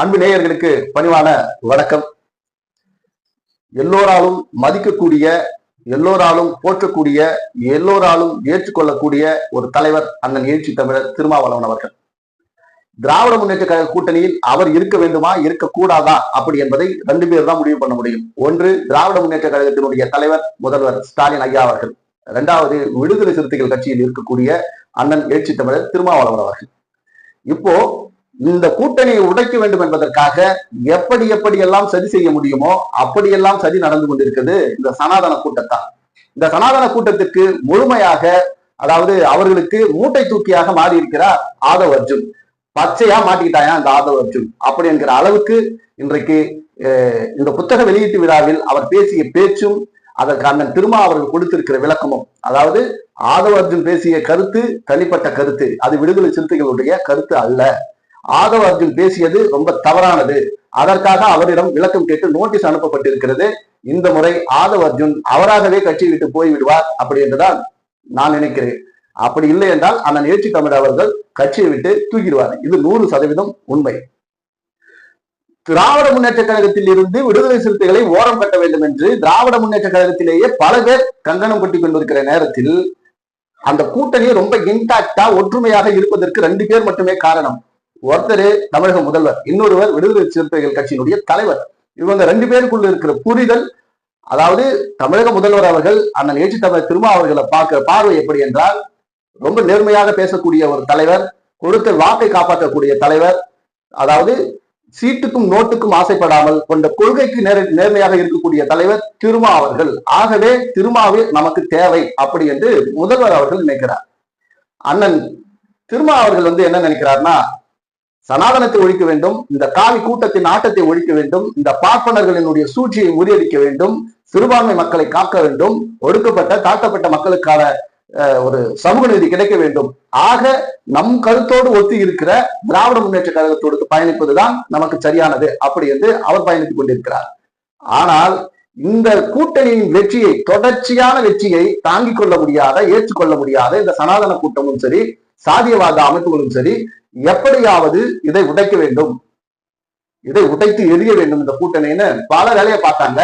அன்பு நேயர்களுக்கு பணிவான வணக்கம். எல்லோராலும் மதிக்கக்கூடிய எல்லோராலும் போற்றக்கூடிய எல்லோராலும் ஏற்றுக்கொள்ளக்கூடிய ஒரு தலைவர் அண்ணன் எழுச்சி தமிழர் திருமாவளவன் அவர்கள். திராவிட முன்னேற்ற கழக கூட்டணியில் அவர் இருக்க வேண்டுமா இருக்கக்கூடாதா அப்படி என்பதை ரெண்டு பேர் தான் முடிவு பண்ண முடியும். ஒன்று திராவிட முன்னேற்ற கழகத்தினுடைய தலைவர் முதல்வர் ஸ்டாலின் ஐயா அவர்கள். இரண்டாவது விடுதலை சிறுத்தைகள் கட்சியில் இருக்கக்கூடிய அண்ணன் எழுச்சி தமிழர் திருமாவளவன் அவர்கள். இப்போ இந்த கூட்டணியை உடைக்க வேண்டும் என்பதற்காக எப்படி எப்படி எல்லாம் சதி செய்ய முடியுமோ அப்படியெல்லாம் சதி நடந்து கொண்டிருக்கிறது இந்த சனாதன கூட்டத்தான் இந்த சனாதன கூட்டத்திற்கு முழுமையாக அதாவது அவர்களுக்கு மூட்டை தூக்கியாக மாறி இருக்கிறார் ஆதவ் அர்ஜுன். பச்சையா மாட்டிக்கிட்டாயா இந்த ஆதவ் அர்ஜுன் அப்படி என்கிற அளவுக்கு இன்றைக்கு இந்த புத்தக வெளியீட்டு விழாவில் அவர் பேசிய பேச்சும் அதற்கு அண்ணன் திருமா அவர்கள் கொடுத்திருக்கிற விளக்கமும். அதாவது ஆதவ அர்ஜுன் பேசிய கருத்து தனிப்பட்ட கருத்து. அது விடுதலை சிறுத்தைகளுடைய கருத்து அல்ல. ஆதவ அர்ஜுன் பேசியது ரொம்ப தவறானது. அதற்காக அவரிடம் விளக்கம் கேட்டு நோட்டீஸ் அனுப்பப்பட்டிருக்கிறது. இந்த முறை ஆதவ அர்ஜுன் அவராகவே கட்சி விட்டு போய் விடுவார் அப்படி என்றுதான் நான் நினைக்கிறேன். அப்படி இல்லை என்றால் அண்ணன் ஏற்றி தமிழ் அவர்கள் கட்சியை விட்டு தூக்கிடுவார். இது நூறு சதவீதம் உண்மை. திராவிட முன்னேற்ற கழகத்தில் இருந்து விடுதலை சிறுத்தைகளை ஓரம் கட்ட வேண்டும் என்று திராவிட முன்னேற்ற கழகத்திலேயே பல பேர் கங்கணம் கட்டி கொண்டிருக்கிற நேரத்தில் அந்த கூட்டணி ரொம்ப இன்டாக்டா ஒற்றுமையாக இருப்பதற்கு ரெண்டு பேர் மட்டுமே காரணம். ஒருத்தர் தமிழக முதல்வர் இன்னொருவர் விடுதலை சிறுத்தைகள் கட்சியினுடைய தலைவர். இவங்க ரெண்டு பேருக்குள்ள இருக்கிற புரிதல் அதாவது தமிழக முதல்வர் அவர்கள் அண்ணன் ஏற்றி தமிழர் திருமா அவர்களை பார்க்க பார்வை எப்படி என்றால் ரொம்ப நேர்மையாக பேசக்கூடிய ஒரு தலைவர் கொடுத்த வாக்கை காப்பாற்றக்கூடிய தலைவர் அதாவது சீட்டுக்கும் நோட்டுக்கும் ஆசைப்படாமல் கொண்ட கொள்கைக்கு நேர நேர்மையாக இருக்கக்கூடிய தலைவர் திருமா அவர்கள். ஆகவே திருமாவே நமக்கு தேவை அப்படி என்று முதல்வர் அவர்கள் நினைக்கிறார். அண்ணன் திருமா அவர்கள் வந்து என்ன நினைக்கிறார்னா சனாதனத்தை ஒழிக்க வேண்டும் இந்த காவி கூட்டத்தின் ஆட்டத்தை ஒழிக்க வேண்டும் இந்த பார்ப்பனர்களினுடைய சூழ்ச்சியை முறியடிக்க வேண்டும் சிறுபான்மை மக்களை காக்க வேண்டும் ஒடுக்கப்பட்ட தாக்கப்பட்ட மக்களுக்கான ஒரு சமூக நீதி கிடைக்க வேண்டும். ஆக நம் கருத்தோடு ஒத்தி இருக்கிற திராவிட முன்னேற்ற கழகத்தோடு பயணிப்பதுதான் நமக்கு சரியானது அப்படி என்று அவர் பயணித்துக் கொண்டிருக்கிறார். ஆனால் இந்த கூட்டணியின் வெற்றியை தொடர்ச்சியான வெற்றியை தாங்கிக் கொள்ள முடியாத ஏற்றுக்கொள்ள முடியாத இந்த சனாதன கூட்டமும் சரி சாதியவாத அமைப்புகளும் சரி எப்படியாவது இதை உடைக்க வேண்டும். இதை உடைத்து எரிய வேண்டும். இந்த கூட்டணின்னு பல வேலையை பார்த்தாங்க.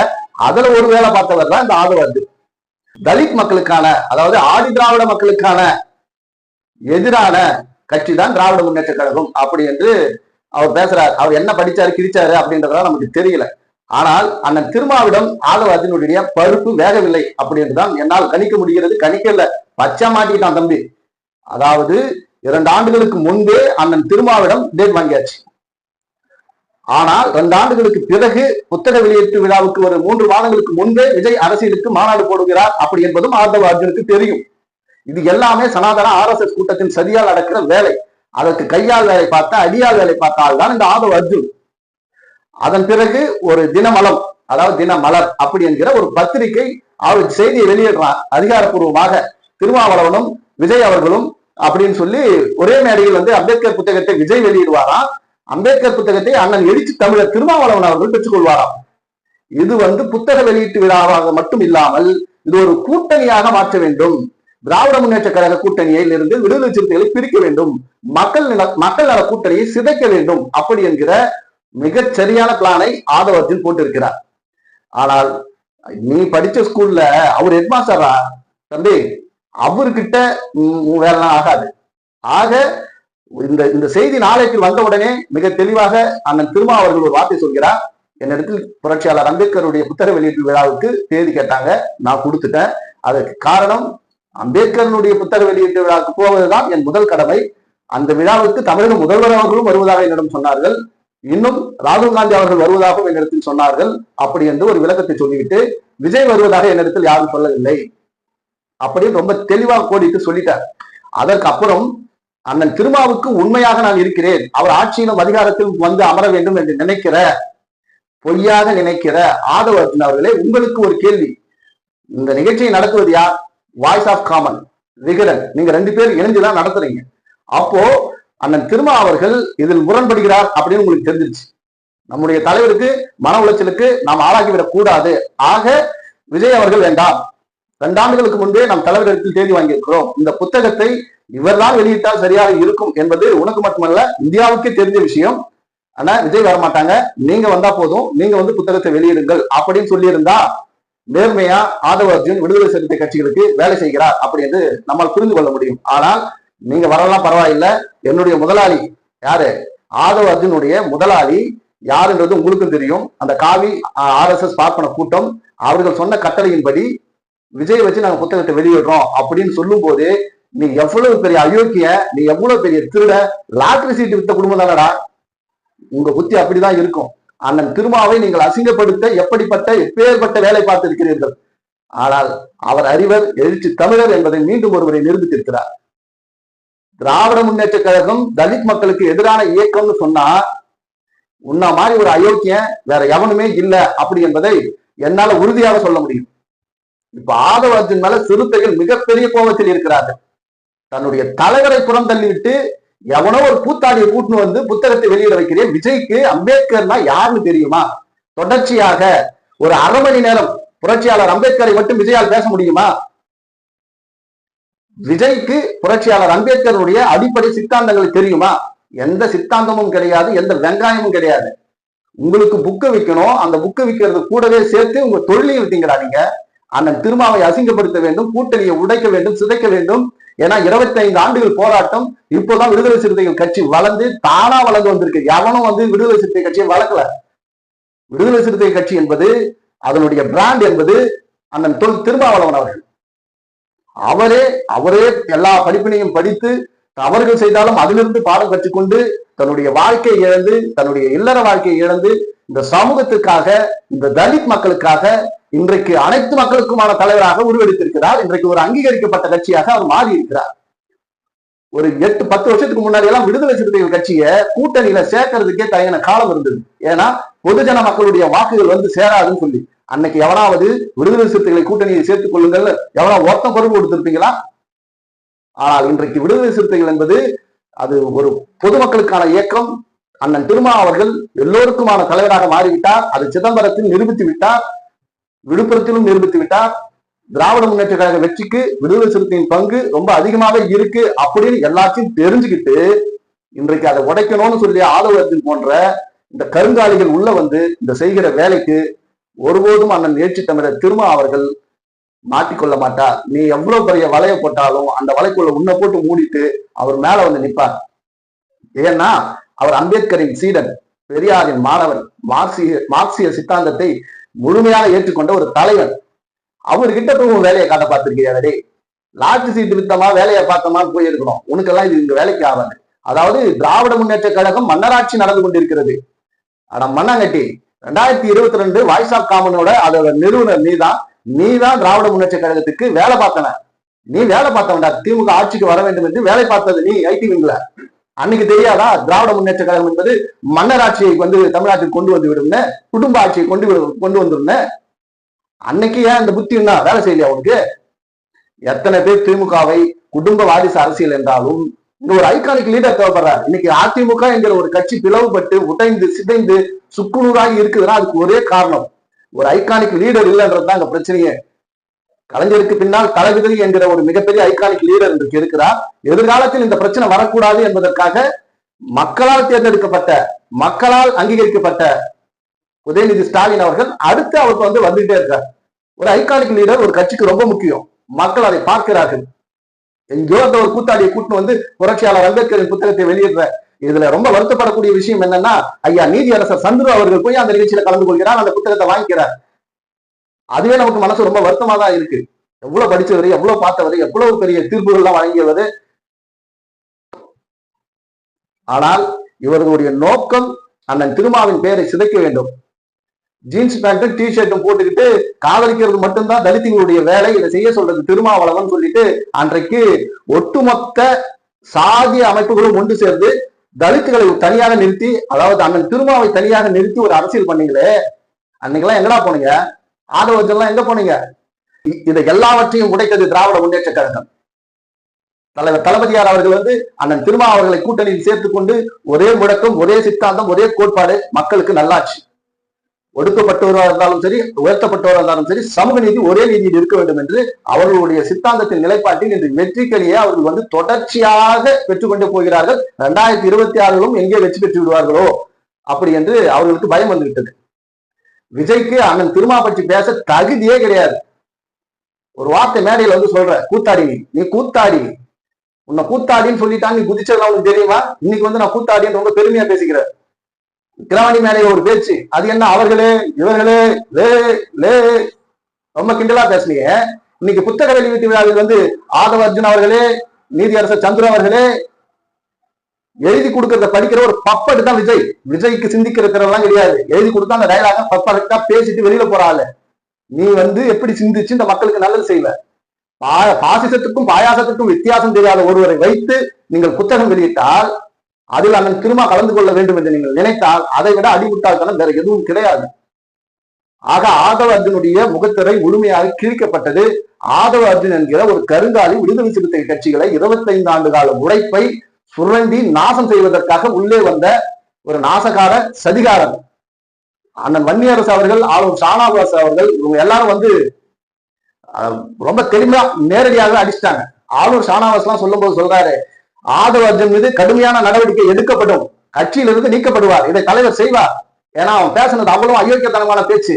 அதுல ஒரு வேலை பார்த்தவர் தான் இந்த ஆதரவு தலித் மக்களுக்கான அதாவது ஆதி திராவிட மக்களுக்கான எதிரான கட்சி தான் திராவிட முன்னேற்ற கழகம் அப்படி என்று அவர் பேசுறார். அவர் என்ன படிச்சாரு கிழிச்சாரு அப்படின்றதெல்லாம் நமக்கு தெரியல. ஆனால் அண்ணன் திருமாவிடம் ஆதவாதினுடைய பருப்பு வேகவில்லை அப்படி என்றுதான் என்னால் கணிக்க முடிகிறது. கணிக்கல. பச்சை மாட்டிக்கிட்டான் தம்பி. அதாவது இரண்டு ஆண்டுகளுக்கு முன்பே அண்ணன் திருமாவிடம் டேட் வாங்கியாச்சு. ஆனால் ரெண்டு ஆண்டுகளுக்கு பிறகு புத்தக வெளியீட்டு விழாவுக்கு ஒரு மூன்று மாதங்களுக்கு முன்பே விஜய் அரசியலுக்கு மாநாடு போடுகிறார் அப்படி என்பதும் ஆதவ அர்ஜுனுக்கு தெரியும். இது எல்லாமே சனாதன ஆர்எஸ்எஸ் கூட்டத்தின் சரியால் நடக்கிற வேலை. அதற்கு கையால் வேலை பார்த்தா அடியால் வேலை பார்த்தால் தான் இந்த ஆதவ அர்ஜுன். அதன் பிறகு ஒரு தினமலம் அதாவது தினமலர் அப்படி என்கிற ஒரு பத்திரிகை அவர் செய்தியை வெளியிடுறான் அதிகாரப்பூர்வமாக திருமாவளவனும் விஜய் அவர்களும் அப்படின்னு சொல்லி ஒரே மேடையில் வந்து அம்பேத்கர் புத்தகத்தை விஜய் வெளியிடுவாராம். அம்பேத்கர் புத்தகத்தை அண்ணன் எழுச்சி தமிழர் திருமாவளவன் அவர்கள் பெற்றுக்கொள்வாராம். இது வந்து புத்தக வெளியீட்டு விழாவாக மட்டும் இல்லாமல் இது ஒரு கூட்டணியாக மாற்ற வேண்டும். திராவிட முன்னேற்ற கழக கூட்டணியில் இருந்து விடுதலை சிறுத்தைகளை பிரிக்க வேண்டும். மக்கள் நல மக்கள் நல கூட்டணியை சிதைக்க வேண்டும் அப்படி என்கிற மிகச் சரியான பிளானை ஆதவர்ஜன் போட்டிருக்கிறார். ஆனால் நீ படிச்ச ஸ்கூல்ல அவர் ஹெட்மாஸ்டரா தம்பி அவர்கிட்ட உம், வேலைலாம் ஆகாது. ஆக இந்த இந்த செய்தி நாளைக்கு வந்த உடனே மிக தெளிவாக அண்ணன் திருமா அவர்கள் ஒரு வார்த்தை சொல்கிறார். என்னிடத்தில் புரட்சியாளர் அம்பேத்கருடைய புத்தக வெளியீட்டு விழாவுக்கு தேதி கேட்டாங்க. நான் கொடுத்துட்டேன். அதற்கு காரணம் அம்பேத்கரனுடைய புத்தக வெளியீட்டு விழாவுக்கு போவதுதான் என் முதல் கடமை. அந்த விழாவுக்கு தமிழக முதல்வர் அவர்களும் வருவதாக என்னிடம் சொன்னார்கள். இன்னும் ராகுல் காந்தி அவர்கள் வருவதாகவும் என்னிடத்தில் சொன்னார்கள். அப்படி என்று ஒரு விளக்கத்தை சொல்லிவிட்டு விஜய் வருவதாக என்னிடத்தில் யாரும் சொல்லவில்லை. அப்படின்னு ரொம்ப தெளிவாக கோடிட்டு சொல்லிட்டார். அதற்கு அப்புறம் அண்ணன் திருமாவுக்கு உண்மையாக நான் இருக்கிறேன். அவர் ஆட்சியிலும் அதிகாரத்தில் வந்து அமர வேண்டும் என்று நினைக்கிற பொய்யாக நினைக்கிற ஆதவர்தன் அவர்களே உங்களுக்கு ஒரு கேள்வி. இந்த நிகழ்ச்சியை நடத்துவது யார்? Voice of common Vikatan. நீங்க ரெண்டு பேர் இணைஞ்சுதான் நடத்துறீங்க. அப்போ அண்ணன் திருமா அவர்கள் இதில் முரண்படுகிறார் அப்படின்னு உங்களுக்கு தெரிஞ்சிருச்சு. நம்முடைய தலைவருக்கு மன உளைச்சலுக்கு நாம் ஆளாகிவிடக் கூடாது. ஆக விஜய் அவர்கள் வேண்டாம். ரெண்டாண்டுகளுக்கு முன்பே நம் தலைவரிடத்தில் தேடி வாங்கியிருக்கிறோம். இந்த புத்தகத்தை இவர்தான் வெளியிட்டால் சரியாக இருக்கும் என்பது உனக்கு மட்டுமல்ல இந்தியாவுக்கே தெரிஞ்ச விஷயம். ஆனா விஜய் வரமாட்டாங்க. நீங்க வந்தா போதும். நீங்க வந்து புத்தகத்தை வெளியிடுங்கள் அப்படின்னு சொல்லியிருந்தா நேர்மையா ஆதவ அர்ஜுன் விடுதலை சிறுத்தை கட்சிகளுக்கு வேலை செய்கிறார் அப்படி என்று நம்மால் புரிந்து கொள்ள முடியும். ஆனால் நீங்க வரலாம் பரவாயில்லை. என்னுடைய முதலாளி யாரு? ஆதவ அர்ஜுனுடைய முதலாளி யாருன்றது உங்களுக்கும் தெரியும். அந்த காவி ஆர் எஸ் எஸ் பார்ப்பன கூட்டம் அவர்கள் சொன்ன கட்டளையின்படி விஜய் வச்சு நாங்க புத்தகத்தை வெளியிடுறோம் அப்படின்னு சொல்லும் போது நீ எவ்வளவு பெரிய அயோக்கிய நீ எவ்வளவு பெரிய திருட லாட்ரி சீட்டு வித்த குடும்பம் தானடா? உங்க புத்தி அப்படிதான் இருக்கும். அண்ணன் திருமாவை நீங்கள் அசிங்கப்படுத்த எப்படிப்பட்ட எப்பேற்பட்ட வேலை பார்த்திருக்கிறீர்கள்? ஆனால் அவர் அறிவர் எழுச்சி தமிழர் என்பதை மீண்டும் ஒருவரை நிரூபித்திருக்கிறார். திராவிட முன்னேற்ற கழகம் தலித் மக்களுக்கு எதிரான இயக்கம்னு சொன்னா உன்ன மாதிரி ஒரு அயோக்கியன் வேற எவனுமே இல்லை அப்படி என்பதை என்னால உறுதியாக சொல்ல முடியும். இப்ப ஆதவர்ஜன் மேல சிறுத்தைகள் மிகப்பெரிய கோபத்தில் இருக்கிறார்கள். தன்னுடைய தலைவரை புறம் தள்ளிவிட்டு எவனோ ஒரு கூத்தாடியை கூட்டுன்னு வந்து புத்தகத்தை வெளியிட வைக்கிறேன். விஜய்க்கு அம்பேத்கர்னா யாருன்னு தெரியுமா? தொடர்ச்சியாக ஒரு அரை மணி நேரம் புரட்சியாளர் அம்பேத்கரை மட்டும் விஜயால் பேச முடியுமா? விஜய்க்கு புரட்சியாளர் அம்பேத்கருடைய அடிப்படை சித்தாந்தங்கள் தெரியுமா? எந்த சித்தாந்தமும் கிடையாது எந்த வெங்காயமும் கிடையாது. உங்களுக்கு புக்கை விற்கணும் அந்த புக்கை விற்கிறது கூடவே சேர்த்து உங்க தொழிலையும் வித்தீங்களா நீங்க அண்ணன் திருமாவை அசிங்கப்படுத்த வேண்டும் கூட்டணியை உடைக்க வேண்டும் சிதைக்க வேண்டும். ஏன்னா இருபத்தி ஐந்து ஆண்டுகள் போராட்டம் இப்போதான் விடுதலை சிறுத்தைகள் கட்சி வளர்ந்து தானா வளர்ந்து வந்திருக்கு. எவனும் வந்து விடுதலை சிறுத்தை கட்சியை வளர்க்கல. விடுதலை சிறுத்தை கட்சி என்பது அதனுடைய பிராண்ட் என்பது அண்ணன் தொல் திருமாவளவன் அவர்கள். அவரே அவரே எல்லா படிப்பினையும் படித்து தவறுகள் செய்தாலும் அதிலிருந்து பாடம் கற்றுக்கொண்டு தன்னுடைய வாழ்க்கையை இழந்து தன்னுடைய இல்லற வாழ்க்கையை இழந்து இந்த சமூகத்துக்காக இந்த தலித் மக்களுக்காக இன்றைக்கு அனைத்து மக்களுக்குமான தலைவராக உருவெடுத்திருக்கிறார். இன்றைக்கு ஒரு அங்கீகரிக்கப்பட்ட கட்சியாக அவர் மாறி இருக்கிறார் ஒரு எட்டு பத்து வருஷத்துக்கு முன்னாடி எல்லாம் விடுதலை சிறுத்தைகள் கட்சியை கூட்டணியில சேர்க்கறதுக்கே தயங்கின காலம் இருந்தது. ஏன்னா பொதுஜன மக்களுடைய வாக்குகள் வந்து சேராதுன்னு சொல்லி. அன்னைக்கு எவனாவது விடுதலை சிறுத்தைகளை கூட்டணியை சேர்த்துக் கொள்ளுங்கள் எவனா ஒருத்தம் பொருள் கொடுத்திருப்பீங்களா? ஆனால் இன்றைக்கு விடுதலை சிறுத்தைகள் என்பது அது ஒரு பொதுமக்களுக்கான இயக்கம். அண்ணன் திருமா அவர்கள் எல்லோருக்குமான தலைவராக மாறிவிட்டார். அது சிதம்பரத்தில் நிரூபித்து விட்டார் விழுப்புரத்திலும் நிரூபித்து விட்டார். திராவிட முன்னேற்ற கழக வெற்றிக்கு விடுதலை சிறுத்தையின் பங்கு ரொம்ப அதிகமாவே இருக்கு அப்படின்னு எல்லாத்தையும் தெரிஞ்சுக்கிட்டு இன்றைக்கு அதை உடைக்கணும்னு சொல்லி ஆதவத்தின் போன்ற இந்த கருங்காலிகள் உள்ள வந்து இந்த செய்கிற வேலைக்கு ஒருபோதும் அண்ணன் ஏற்றி தமிழர் திருமா அவர்கள் மாட்டிக்கொள்ள மாட்டார். நீ எவ்வளவு பெரிய வலைய போட்டாலும் அந்த வலைக்குள்ள உன்னை போட்டு மூடிட்டு அவர் மேல வந்து நிற்பார் ஏன்னா அவர் அம்பேத்கரின் சீடன் பெரியாரின் மாணவன் மார்க்சிய மார்க்சிய சித்தாந்தத்தை முழுமையாக ஏற்றுக்கொண்ட ஒரு தலைவன். அவர்கிட்ட போய் உன் வேலையை காட்ட பார்த்திருக்கியாடே லாட்டு சீட்டு வித்தமா வேலையை பார்த்தோமா போயிருக்கணும் உனக்கெல்லாம் இது இந்த வேலைக்கு ஆகாது. அதாவது திராவிட முன்னேற்ற கழகம் மன்னராட்சி நடந்து கொண்டிருக்கிறது. ஆனா மண்ணாங்கட்டி ரெண்டாயிரத்தி இருபத்தி ரெண்டு வாய்ஸ் ஆஃப் காமனோட அதோட நிறுவனர் நீதான். நீ தான் திராவிட முன்னேற்ற கழகத்துக்கு வேலை பார்த்தன நீ வேலை பார்த்தவன்டா. திமுக ஆட்சிக்கு வர வேண்டும் என்று வேலை பார்த்தது நீ ஐடி விங்ல அன்னைக்கு தெரியாதா? திராவிட முன்னேற்ற கழகம் என்பது மன்னர் ஆட்சியை வந்து தமிழ்நாட்டுக்கு கொண்டு வந்து விடும்னு குடும்ப ஆட்சியை கொண்டு விடு- கொண்டு வந்துருன்னு அன்னைக்கு ஏன் அந்த புத்தி என்ன? வேலை செய்யலையா உனக்கு? எத்தனை பேர் திமுகவை குடும்ப வாரிசு அரசியல் என்றாலும் இங்க ஒரு ஐகானிக் லீடர் தேவைப்படுறாரு. இன்னைக்கு அதிமுக என்கிற ஒரு கட்சி பிளவுபட்டு உடைந்து சிதைந்து சுக்குநூறாகி இருக்குதுன்னா அதுக்கு ஒரே காரணம் ஒரு ஐகானிக் லீடர் இல்லைன்றது தான் அங்க பிரச்சனையே. கலைஞருக்கு பின்னால் தளபதி என்கிற ஒரு மிகப்பெரிய ஐகானிக் லீடர் இன்றைக்கு இருக்கிறார். எதிர்காலத்தில் இந்த பிரச்சனை வரக்கூடாது என்பதற்காக மக்களால் தேர்ந்தெடுக்கப்பட்ட மக்களால் அங்கீகரிக்கப்பட்ட உதயநிதி ஸ்டாலின் அவர்கள் அடுத்து அவருக்கு வந்து வந்துட்டே இருக்கார். ஒரு ஐகானிக் லீடர் ஒரு கட்சிக்கு ரொம்ப முக்கியம். மக்கள் அதை பார்க்கிறார்கள். எங்கேயோ அந்த ஒரு கூத்தாடியை கூட்டு வந்து புரட்சியாளர் அம்பேத்கரின் புத்தகத்தை வெளியிடுற இதுல ரொம்ப வருத்தப்படக்கூடிய விஷயம் என்னன்னா ஐயா நீதியரசர் சந்துரு அவர்கள் போய் அந்த நிகழ்ச்சியில கலந்து கொள்கிறார் அந்த புத்தகத்தை வாங்கிக்கிறார். அதுவே நமக்கு மனசு ரொம்ப வருத்தமா தான் இருக்கு. எவ்வளவு படிச்சவர் எவ்வளவு பார்த்தவர் எவ்வளவு பெரிய தீர்ப்புகள் எல்லாம் வழங்கியவர். ஆனால் இவர்களுடைய நோக்கம் அண்ணன் திருமாவின் பெயரை சிதைக்க வேண்டும். ஜீன்ஸ் பேண்ட்டும் டி ஷர்ட்டும் போட்டுக்கிட்டு காதலிக்கிறது மட்டும்தான் தலித்துகளுடைய வேலை. இதை செய்ய சொல்றது திருமாவளவன் சொல்லிட்டு அன்றைக்கு ஒட்டுமொத்த சாதிய அமைப்புகளும் ஒன்று சேர்ந்து தலித்துகளை தனியாக நிறுத்தி அதாவது அண்ணன் திருமாவை தனியாக நிறுத்தி ஒரு அரசியல் பண்ணீங்களே. அன்னைக்கெல்லாம் எங்கடா போனீங்க? ஆதவர்கள்லாம் எங்க போனீங்க? இ- இதை எல்லாவற்றையும் உடைத்தது திராவிட முன்னேற்ற கழகம். தலைவர் தளபதியார் அவர்கள் வந்து அண்ணன் திருமா அவர்களை கூட்டணியில் சேர்த்து கொண்டு ஒரே முழக்கம் ஒரே சித்தாந்தம் ஒரே கோட்பாடு மக்களுக்கு நல்லாட்சி. ஒடுக்கப்பட்டவராக இருந்தாலும் சரி உயர்த்தப்பட்டவராக இருந்தாலும் சரி சமூக நீதி ஒரே நீதியில் இருக்க வேண்டும் என்று அவர்களுடைய சித்தாந்தத்தின் நிலைப்பாட்டில் இன்று வெற்றிக்கனியை அவர்கள் வந்து தொடர்ச்சியாக பெற்றுக்கொண்டு போகிறார்கள். இரண்டாயிரத்தி இருபத்தி ஆறிலும் எங்கே வெற்றி பெற்று விடுவார்களோ? அப்படி என்று அவர்களுக்கு பயம் வந்துவிட்டது. விஜய்க்கு அண்ணன் திருமா பற்றி பேச தகுதியே கிடையாது. ஒரு வார்த்தை மேடையில வந்து சொல்ற கூத்தாடி நீ. நீ கூத்தாடி. உன்னை கூத்தாடின்னு சொல்லிட்டாங்க நீ குதிச்சதுலாம் உனக்கு தெரியுமா? இன்னைக்கு வந்து நான் கூத்தாடின்னு ரொம்ப பெருமையா பேசிக்கிறேன் கிராமணி மேலே ஒரு பேச்சு அது என்ன அவர்களே இவர்களே லே லே. ரொம்ப கிண்டலா பேசுனீங்க. இன்னைக்கு புத்தக வெளியீட்டு விழாவில் வந்து ஆதவ அர்ஜுன் அவர்களே நீதியரசர் சந்திர அவர்களே எழுதி கொடுக்கறத படிக்கிற ஒரு பப்பட்டு தான் விஜய். விஜய்க்கு சிந்திக்கிறதெல்லாம் கிடையாது. எழுதி கொடுத்தா அந்த டைலாக பப்பட்டா பேசிட்டு வெளியில போற ஆளு. நீ வந்து எப்படி சிந்திச்சு இந்த மக்களுக்கு நல்லது செய்வ? பா- பாசிசத்துக்கும் பாயாசத்துக்கும் வித்தியாசம் தெரியாத ஒருவரை வைத்து நீங்கள் புத்தகம் வெளியிட்டால் அதில் அண்ணன் திருமா கலந்து கொள்ள வேண்டும் என்று நீங்கள் நினைத்தால் அதை விட அடிமுட்டாள்தனம் வேற எதுவும் கிடையாது. ஆக ஆதவ அர்ஜுனுடைய முகத்திரை முழுமையாக கிழிக்கப்பட்டது. ஆதவ அர்ஜுன் என்கிற ஒரு கருங்காலி விடுதலை சிறுத்தை கட்சிகளை 25 ஆண்டு கால உழைப்பை சுரண்டி நாசம் செய்வதற்காக உள்ளே வந்த ஒரு நாசகார சதிகாரன் அண்ணன் வன்னியரசு அவர்கள் ஆளும் ஷானாவாஸ் அவர்கள் இவங்க எல்லாரும் வந்து ரொம்ப தெளிவா நேரடியாக அடிச்சிட்டாங்க. ஆளுநர் ஷானாவாஸ் எல்லாம் சொல்லும் போது சொல்றாரு ஆதவ அர்ஜுன் மீது கடுமையான நடவடிக்கை எடுக்கப்படும். கட்சியிலிருந்து நீக்கப்படுவார். இதை தலைவர் செய்வார். ஏன்னா அவன் பேசுனது அவ்வளவு அயோக்கியத்தனமான பேச்சு.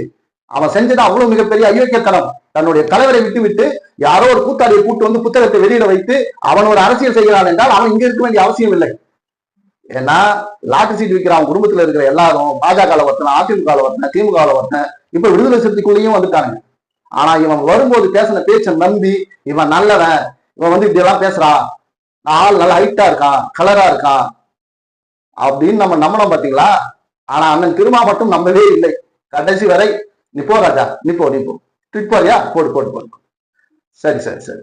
அவன் செஞ்சது அவ்வளவு மிகப்பெரிய அயோக்கியத்தனம் தன்னுடைய தலைவரை விட்டு விட்டு யாரோ ஒரு கூத்தாடியை கூட்டு வந்து புத்தகத்தை வெளியிட வைத்து அவன் ஒரு அரசியல் செய்கிறான் என்றால் அவன் இங்க இருக்க வேண்டிய அவசியம் இல்லை. ஏன்னா லாட்டரி சீட் விற்கிற அவன் குடும்பத்துல இருக்கிற எல்லாரும் பாஜக ஒருத்தன அதிமுக ஒருத்தன திமுக ஒருத்தன இப்ப விடுதலை சிறுத்தைக்குள்ளேயும் வந்துட்டாங்க ஆனா இவன் வரும்போது பேசின பேச்சை நம்பி இவன் நல்லவன் இவன் வந்து இப்படி எல்லாம் பேசுறான் ஆள் நல்லா ஹைட்டா இருக்கான் கலரா இருக்கான் அப்படின்னு நம்ம நம்பணும் பாத்தீங்களா? ஆனா அண்ணன் திருமா மட்டும் நம்பவே இல்லை. கடைசி வரை நீ போ ராஜா நீ போ நீ போ. ட்விட் போறியா? போடு போடு போடு. சரி சரி சரி.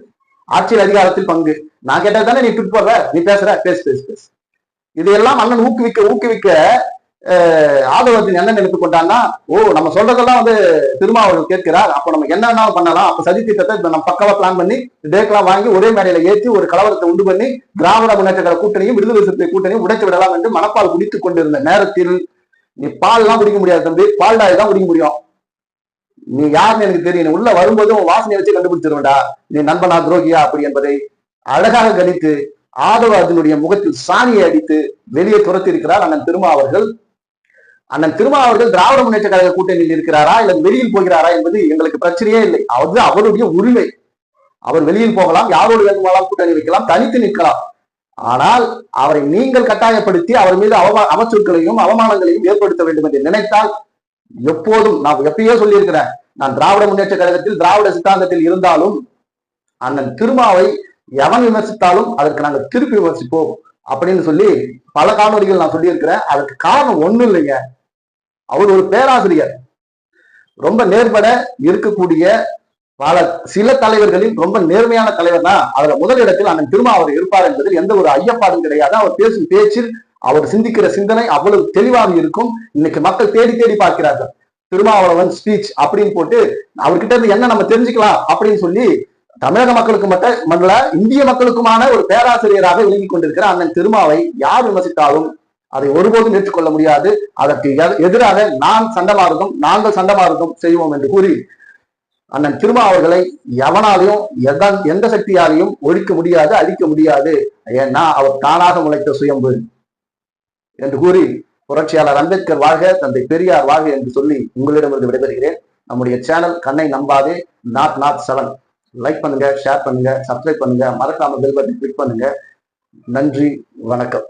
ஆட்சியில் அதிகாரத்தில் பங்கு. நான் கேட்டது தானே நீ ட்விட் போடுற நீ பேசுற பேசு பேசு பேசு. இதையெல்லாம் அண்ணன் ஊக்குவிக்க ஊக்குவிக்க ஆதவத்தின் என்ன நினைத்து கொண்டான்னா ஓ நம்ம சொல்றதெல்லாம் வந்து திருமாவளவன் கேட்கிறார். அப்ப நம்ம என்ன பண்ணலாம். அப்ப சதி திட்டத்தை நம்ம பக்கவா பிளான் பண்ணி டேக்கெல்லாம் வாங்கி ஒரே மேடையில ஏற்றி ஒரு கலவரத்தை உண்டு பண்ணி திராவிட முன்னேற்ற கூட்டணியும் விடுதலை சிறுத்தை கூட்டணியும் உடைத்து விடலாம் என்று மனப்பால் குடித்துக் கொண்டிருந்த நேரத்தில் நீ பால் எல்லாம் குடிக்க முடியாது தம்பி. பால் டாய் தான் குடிக்க முடியும். நீ யாருன்னு எனக்கு தெரியும். உள்ள வரும்போது உன் வாசனை வச்சு கண்டுபிடிச்சிருவேண்டா நீ நண்பனா துரோகியா அப்படி என்பதை அழகாக கணித்து ஆதவ அர்ஜுனுடைய முகத்தில் சாணியை அடித்து வெளியே துரத்தி இருக்கிறார் அண்ணன் திருமா அவர்கள். அண்ணன் திருமா அவர்கள் திராவிட முன்னேற்ற கழக கூட்டணியில் இருக்கிறாரா இல்ல வெளியில் போகிறாரா என்பது எங்களுக்கு பிரச்சனையே இல்லை. அது அவருடைய உரிமை. அவர் வெளியில் போகலாம் யாரோடு வேண்டுமானாலும் கூட்டணி வைக்கலாம் தனித்து நிற்கலாம். ஆனால் அவரை நீங்கள் கட்டாயப்படுத்தி அவர் மீது அவமா அவச்சொற்களையும் அவமானங்களையும் ஏற்படுத்த வேண்டும் என்று நினைத்தால் எப்போதும் நான் எப்பயோ சொல்லியிருக்கிறேன் நான் திராவிட முன்னேற்ற கழகத்தில் திராவிட சித்தாந்தத்தில் இருந்தாலும் அண்ணன் திருமாவை எவன் விமர்சித்தாலும் அதற்கு நாங்கள் திருப்பி விமர்சிப்போம் அப்படின்னு சொல்லி பல காணொலிகள் நான் சொல்லியிருக்கிறேன். அதற்கு காரணம் ஒண்ணும் இல்லைங்க. அவர் ஒரு பேராசிரியர். ரொம்ப நேர்பட இருக்கக்கூடிய பல சில தலைவர்களில் ரொம்ப நேர்மையான தலைவர் தான் அதுல முதலிடத்தில் அண்ணன் திருமா அவர் இருப்பார் என்பதில் எந்த ஒரு ஐயப்பாடும் கிடையாது. அவர் பேசும் பேச்சில் அவர் சிந்திக்கிற சிந்தனை அவ்வளவு தெளிவாக இருக்கும். இன்னைக்கு மக்கள் தேடி தேடி பார்க்கிறார்கள். திருமாவளவன் ஸ்பீச் அப்படின்னு போட்டு அவர்கிட்ட இருந்து என்ன நம்ம தெரிஞ்சுக்கலாம் அப்படின்னு சொல்லி தமிழக மக்களுக்கு மட்டும் மண்டல இந்திய மக்களுக்குமான ஒரு பேராசிரியராக விளங்கி கொண்டிருக்கிற அண்ணன் திருமாவை யார் விமர்சித்தாலும் அதை ஒருபோதும் ஏற்றுக்கொள்ள முடியாது. அதற்கு எதிராக நான் சண்டமாருதம் நாங்கள் சண்டமாருதம் செய்வோம் என்று கூறி அண்ணன் திருமா அவர்களை எவனாலையும் எத- எந்த சக்தியாலையும் ஒழிக்க முடியாது அழிக்க முடியாது. ஏன்னா அவர் தானாக முளைத்த சுயம்பு. என்று கூறி புரட்சியாளர் அம்பேத்கர் வாழ்க தந்தை பெரியார் வாழ்க என்று சொல்லி உங்களிடமிருந்து விடைபெறுகிறேன். நம்முடைய சேனல் கண்ணை நம்பாதே நாட் நாட் செவன் லைக் பண்ணுங்க ஷேர் பண்ணுங்க சப்ஸ்கிரைப் பண்ணுங்க மறக்காம பெல் பட்டன் கிளிக் பண்ணுங்க. நன்றி வணக்கம்.